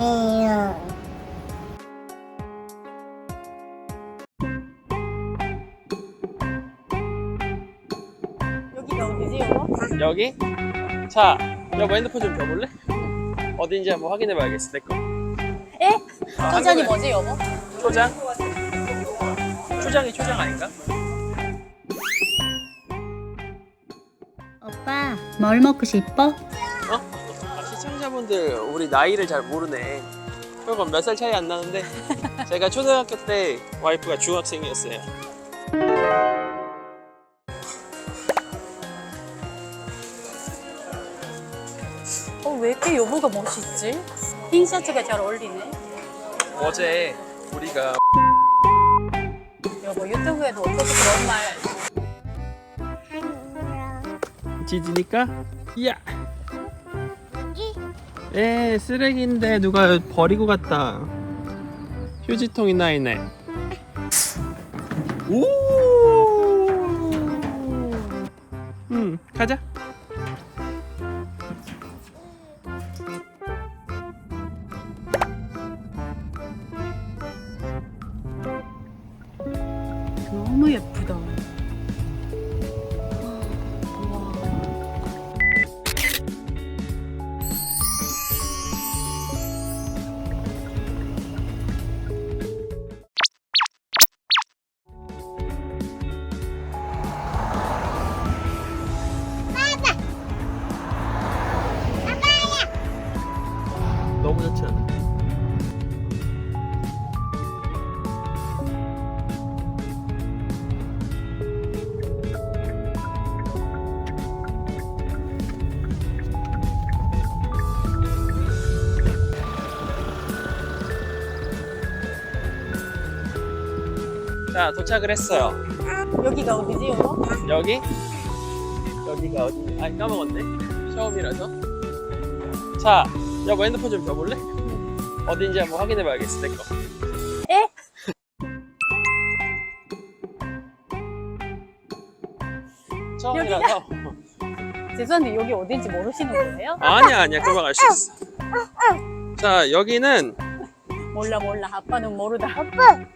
에요 여기가 어디지 여보? 여기? 자, 여보 핸드폰 좀 줘볼래? 어딘지 한번 확인해 봐야겠어, 내 거. 에? 아, 한국에- 뭐지 여보? 초장? 초장이 초장 아닌가? 오빠 뭘 먹고 싶어? 아, 시청자분들 우리 나이를 잘 모르네. 그건 몇살 차이 안 나는데 제가 초등학교 때 와이프가 중학생이었어요. 어 왜 이렇게 여보가 멋있지? 흰 셔츠가 잘 어울리네 어제 우리가 여보 유튜브에도 어떻게 그런 말 지지니까 야. 에 쓰레기인데 누가 버리고 갔다. 휴지통이 나 있네. 오. 음 가자. 자 도착을 했어요. 여기가 어디지 여보? 여기? 여기가 어디? 아 까먹었네. 처음이라서. 자, 여보 핸드폰 좀 줘볼래? 어딘지 한번 확인해 봐야겠어, 내 거. 에? 처음이라서. 죄송한데 여기 어딘지 모르시는 거예요? 아니야, 아니야. 금방 알 수 있어. 자, 여기는 몰라 몰라 아빠는 모르다 아,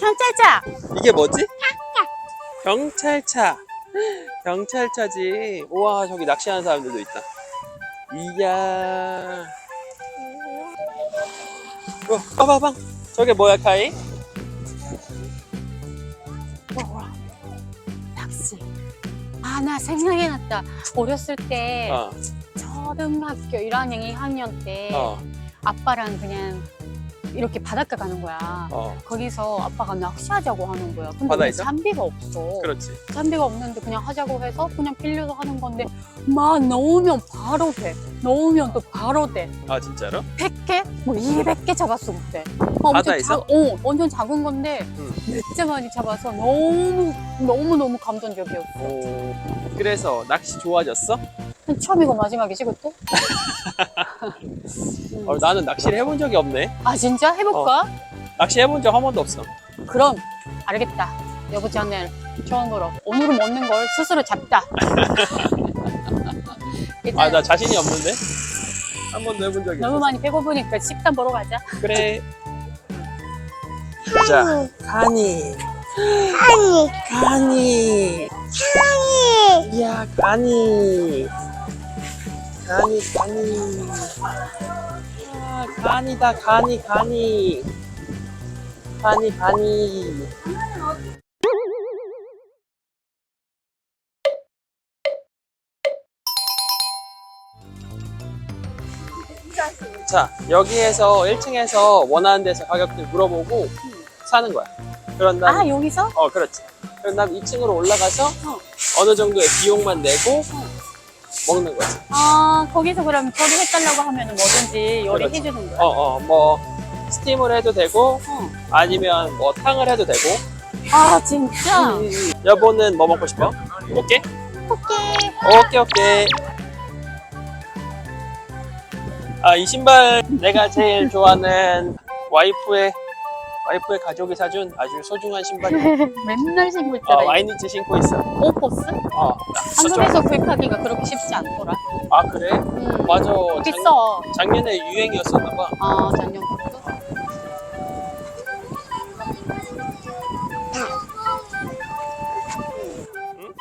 경찰차 이게 뭐지? 경찰차. 경찰차지. 우와, 저기 낚시하는 사람들도 있다. 이야. 어, 봐봐봐. 저게 뭐야, 카이? 낚시 아 나 생각이 났다 어렸을 때 어, 초등학교 1학년 2학년 때 어, 아빠랑 그냥 이렇게 바닷가 가는 거야 어. 거기서 아빠가 낚시하자고 하는 거야 근데 바다에서? 우리 잔비가 없어 그렇지. 잔비가 없는데 그냥 하자고 해서 그냥 빌려서 하는 건데 막 넣으면 바로 돼 넣으면 또 바로 돼 아, 진짜로? 100개? 뭐 200개 잡았어 그때 어, 엄청 바다에서? 작- 어, 완전 작은 건데 응. 몇째 많이 잡아서 너무 너무 너무 감동적이었어 오. 그래서 낚시 좋아졌어? 처음이고 마지막이지 그때? 어, 나는 낚시를 해본 적이 없네. 아 진짜? 해볼까? 낚시 해본 적 한 번도 없어. 그럼 알겠다 여보 채널 처음으로 오늘은 먹는 걸 스스로 잡다 일단 아, 나 자신이 없는데? 한 번도 해본 적이 너무 없어. 많이 배고프니까 식단 보러 가자 그래. 자, 가니. 아니 가니. 아니 이야, 가니. 가니, 가니. 아, 가니다, 가니, 가니. 가니, 가니. 자, 여기에서 1층에서 원하는 데서 가격들 물어보고 사는 거야. 그런 다음에 아 여기서? 어, 그렇지. 그런 다음 2층으로 올라가서 어 느 정도의 비용만 내고 먹는 거지. 아, 거기서 그럼 조리해달라고 하면 뭐든지 요리해 그렇지. 주는 거야? 어, 어, 뭐, 스팀을 해도 되고, 어. 아니면 뭐 탕을 해도 되고. 아, 진짜? 여보는 뭐 먹고 싶어? 오케이? 오케이. 오케이, 오케이. 아, 이 신발 내가 제일 좋아하는 와이프의, 와이프의 가족이 사준 아주 소중한 신발이야. 맨날 신고 어, 있잖아. 와이니치 신고 있어. 오포스? 어, 한국에서 구입하기가 그렇게 쉽지 않더라. 아, 그래? 음. 맞아. 비싸. 작, 작년에 유행이었었나 봐. 아, 작년부터?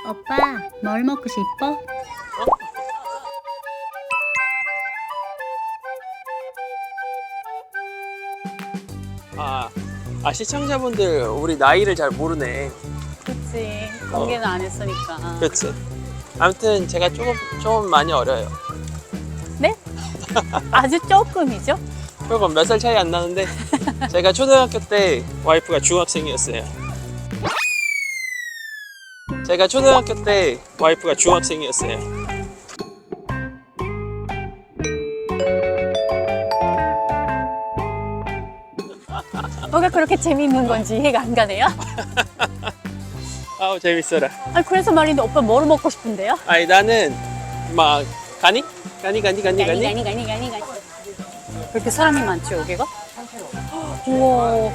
오빠, 뭘 먹고 싶어? 아, 아, 시청자분들 우리 나이를 잘 모르네. 그치. 공개는 안 했으니까. 그치? 아무튼 제가 조금, 좀 많이 어려요. 네? 아주 조금이죠? 조금 몇 살 차이 안 나는데 제가 초등학교 때 와이프가 중학생이었어요. 제가 초등학교 때 와이프가 중학생이었어요. 뭐가 그렇게 재미있는 건지 이해가 안 가네요. 아우 재밌어라. 아, 그래서 말인데 오빠 뭘 먹고 싶은데요? 아니 나는 막 가니? 가니 가니 가니 가니? 가니, 가니, 가니, 가니. 그렇게 사람이 많죠, 여기가? 우와.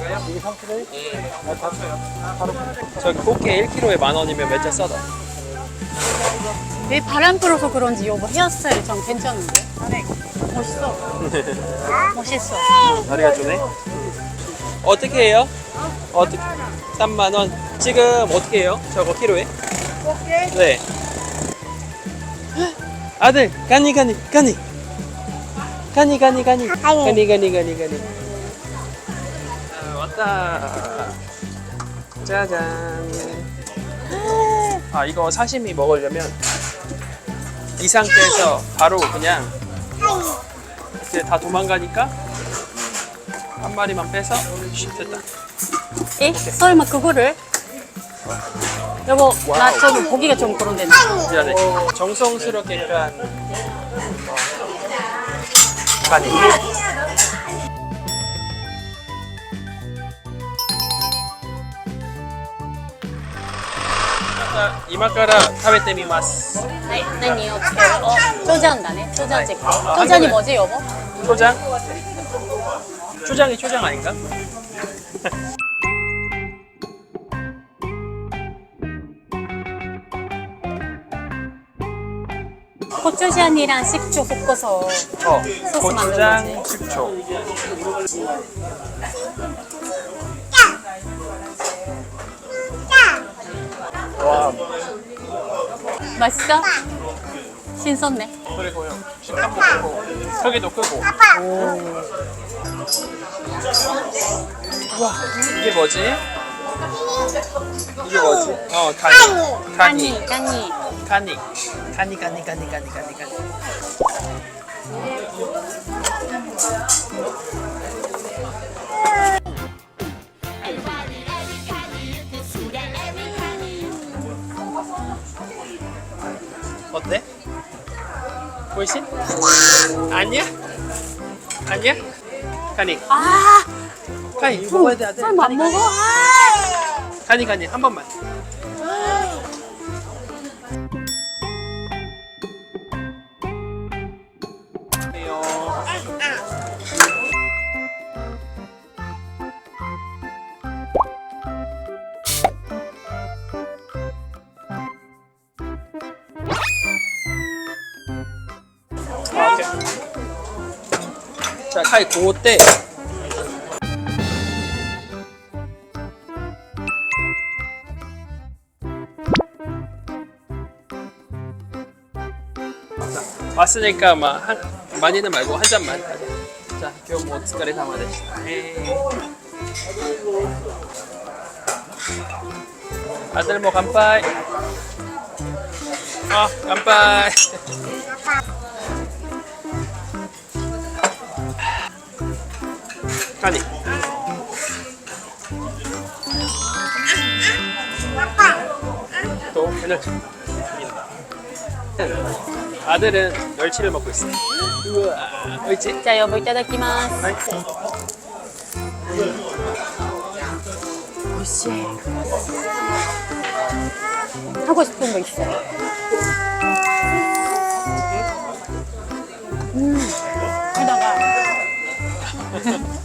저기 꽃게 1kg에 만 원이면 몇자 싸다. 내 바람 불어서 그런지 여보 헤어스타일 전 괜찮은데? 멋있어. 멋있어. 다리가 좋네. 어떻게 해요? 어떻게? 3만 원. 지금 어떻게 해요? 저거 키로에? 네. 아들, 가니 가니 가니. 가니 가니 가니. 가니 가니 가니 가니. 아, 왔다. 짜잔. 아 이거 사시미 먹으려면 이 상태에서 바로 그냥 이제 다 도망가니까 한 마리만 빼서 쉿 됐다. 이? 설마 그거를? 여보, 나 저기 고기가 좀 그런데. 미안해. 정성스럽게 일단 어, 간이. 이마카라 타베테미마스. 네, 네, 네 니 어, 쪼잔 나네. 쪼잔 제품. 쪼잔이 아, 뭐지, 여보? 초장? 초장이 초장 아닌가? 고추장이랑 식초 볶아서 어, 소스 만든 고추장, 거지. 식초. 와, 맛있어? 신선네. 그리고요. 식감도 크고, 크기도 크고. 와, 이게 뭐지? 이게 뭐지? 어, 가니. 가니. 까니. 가니. 가니, 가니, 가니, 가니, 가니, 가니. 어때? 보이시? 아니야? 아니야? 가니. 아, 가니, 이거 먹어야 돼, 아들. 설마 안 먹어? 아. 가니, 가니, 한 번만. 카이 고때 왔으니까 막 한, 많이는 말고 한 잔만 하자. 자, 겨우 뭐 어떻게 담아 대시다. 아들 뭐 간파이. 아, 간파이. 가니. 또 그냥. 아들은 멸치를 먹고 있어. 우와, 멸치. 자, 여보, 이따 다키마스 아이, 혹시 하고 싶은 거 있어요? 음, 여기다가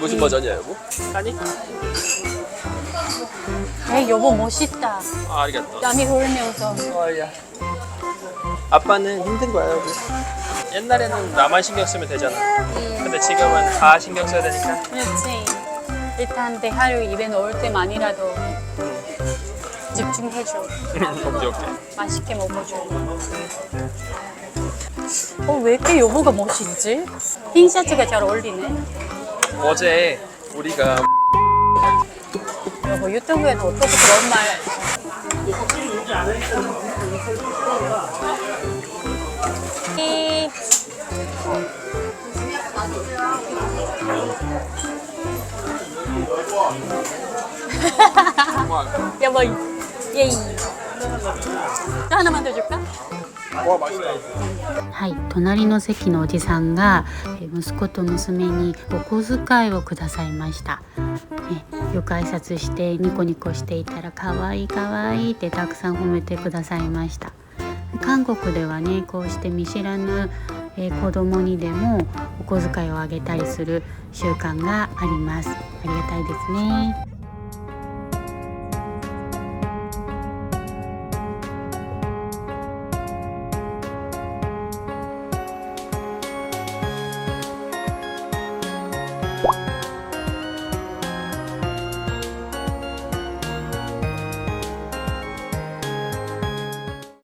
무슨 버전이야, 여보? 아니? 에이, 여보 멋있다. 아, 알겠다. 땀이 흐르면서. 어야. 아빠는 힘든 거야, 여보. 옛날에는 나만 신경 쓰면 되잖아. 근데 지금은 다 신경 써야 되니까. 그렇지. 일단 대하루 입에 넣을 때만이라도 집중해줘. 오케이, 오케이. 맛있게 먹어줘. 어, 왜 이렇게 여보가 멋있지? 흰 셔츠가 잘 어울리네. 어제 우리가 여보 유튜브에서 어떻게 그런 말. 이 여보 예이. 또 하나만 더 줄까? 와 맛있다. はい、隣の席のおじさんがえー息子と娘にお小遣いをくださいました、ね、よく挨拶してニコニコしていたら可愛い可愛いってたくさん褒めてくださいました韓国ではねこうして見知らぬ、えー子供にでもお小遣いをあげたりする習慣がありますありがたいですね